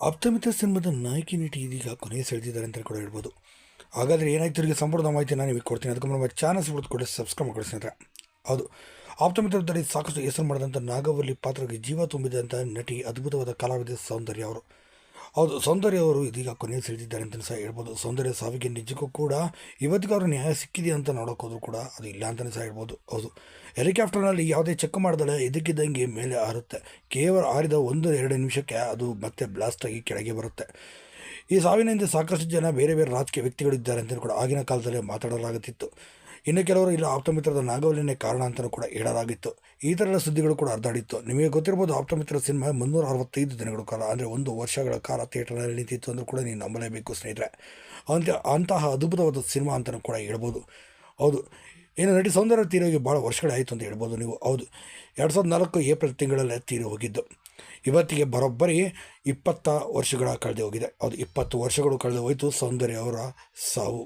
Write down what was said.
ಆಪ್ತಮಿತ್ರ ಸಿನಿಮಾದ ನಾಯಕಿ ನಟಿ ಇದೀಗ ಕೊನೆಯ ಸೆಳೆದಿದ್ದಾರೆ ಅಂತ ಕೂಡ ಹೇಳ್ಬೋದು. ಹಾಗಾದರೆ ಏನಾಯ್ತು? ಇವರಿಗೆ ಸಂಪೂರ್ಣ ಮಾಹಿತಿ ನಾನು ನಿಮಗೆ ಕೊಡ್ತೀನಿ. ಅದಕ್ಕೆ ನಮ್ಮ ಚಾನಲ್ಸ್ ಬಿಟ್ಟು ಕೊಡಿ ಸಬ್ಸ್ಕ್ರೈಬ್ ಮಾಡಿ ಸ್ನೇಹಿತರೆ. ಹೌದು. ಆಪ್ತಮಿತ್ರದಲ್ಲಿ ಸಾಕಷ್ಟು ಹೆಸರು ಮಾಡಿದಂಥ ನಾಗವಲ್ಲಿ ಪಾತ್ರಕ್ಕೆ ಜೀವ ತುಂಬಿದಂಥ ನಟಿ ಅದ್ಭುತವಾದ ಕಲಾವಿದ ಸೌಂದರ್ಯ ಅವರು. ಹೌದು ಸೌಂದರ್ಯ ಅವರು ಇದೀಗ ಕೊನೆಯ ಸೆಳೆದಿದ್ದಾರೆ ಅಂತ ಸಹ ಹೇಳ್ಬೋದು. ಸೌಂದರ್ಯ ಸಾವಿಗೆ ನಿಜಕ್ಕೂ ಕೂಡ ಇವತ್ತಿಗೂ ಅವ್ರ ನ್ಯಾಯ ಸಿಕ್ಕಿದೆಯಾ ಅಂತ ನೋಡೋಕ್ಕೋದ್ರು ಕೂಡ ಅದು ಇಲ್ಲ ಅಂತಲೇ ಸಹ ಹೇಳ್ಬೋದು. ಹೌದು. ಹೆಲಿಕಾಪ್ಟರ್ನಲ್ಲಿ ಯಾವುದೇ ಚೆಕ್ ಮಾಡಿದಳೆ ಇದಕ್ಕಿದ್ದಂಗೆ ಮೇಲೆ ಹಾರುತ್ತೆ. ಕೇವಲ ಹಾರಿದ ಒಂದು ಎರಡು ನಿಮಿಷಕ್ಕೆ ಅದು ಮತ್ತೆ ಬ್ಲಾಸ್ಟ್ ಆಗಿ ಕೆಳಗೆ ಬರುತ್ತೆ. ಈ ಸಾವಿನಿಂದ ಸಾಕಷ್ಟು ಜನ ಬೇರೆ ಬೇರೆ ರಾಜಕೀಯ ವ್ಯಕ್ತಿಗಳಿದ್ದಾರೆ ಅಂತ ಕೂಡ ಆಗಿನ ಕಾಲದಲ್ಲೇ ಮಾತಾಡಲಾಗುತ್ತಿತ್ತು. ಇನ್ನು ಕೆಲವರು ಇಲ್ಲ ಆಪ್ತಮಿತ್ರದ ನಾಗವಲ್ಲಿನೇ ಕಾರಣ ಅಂತಲೂ ಕೂಡ ಹೇಳಲಾಗಿತ್ತು. ಈ ಥರದ ಸುದ್ದಿಗಳು ಕೂಡ ಅರ್ಧಾಡಿತ್ತು ನಿಮಗೆ ಗೊತ್ತಿರ್ಬೋದು ಆಪ್ತಮಿತ್ರ ಸಿನಿಮಾ ಮುನ್ನೂರ ಅರವತ್ತೈದು ದಿನಗಳ ಕಾಲ, ಅಂದರೆ ಒಂದು ವರ್ಷಗಳ ಕಾಲ ಥಿಯೇಟರ್ನಲ್ಲಿ ನಿಂತಿತ್ತು ಅಂದರೂ ಕೂಡ ನೀವು ನಂಬಲೇಬೇಕು ಸ್ನೇಹಿತರೆ. ಅಂತ, ಅಂತಹ ಅದ್ಭುತವಾದ ಸಿನಿಮಾ ಅಂತಲೂ ಕೂಡ ಹೇಳ್ಬೋದು. ಹೌದು. ಏನು ನಟಿ ಸೌಂದರ್ಯ ತೀರೋಗಿ ಭಾಳ ವರ್ಷಗಳಾಯಿತು ಅಂತ ಹೇಳ್ಬೋದು ನೀವು. ಹೌದು. ಎರಡು ಸಾವಿರದ ನಾಲ್ಕು ಏಪ್ರಿಲ್ ತಿಂಗಳಲ್ಲೇ ತೀರಿ ಹೋಗಿದ್ದು. ಇವತ್ತಿಗೆ ಬರೋಬ್ಬರಿ ಇಪ್ಪತ್ತ ವರ್ಷಗಳ ಕಳೆದು ಹೋಗಿದೆ. ಹೌದು, ಇಪ್ಪತ್ತು ವರ್ಷಗಳು ಕಳೆದು ಹೋಯಿತು ಸೌಂದರ್ಯ ಅವರ ಸಾವು.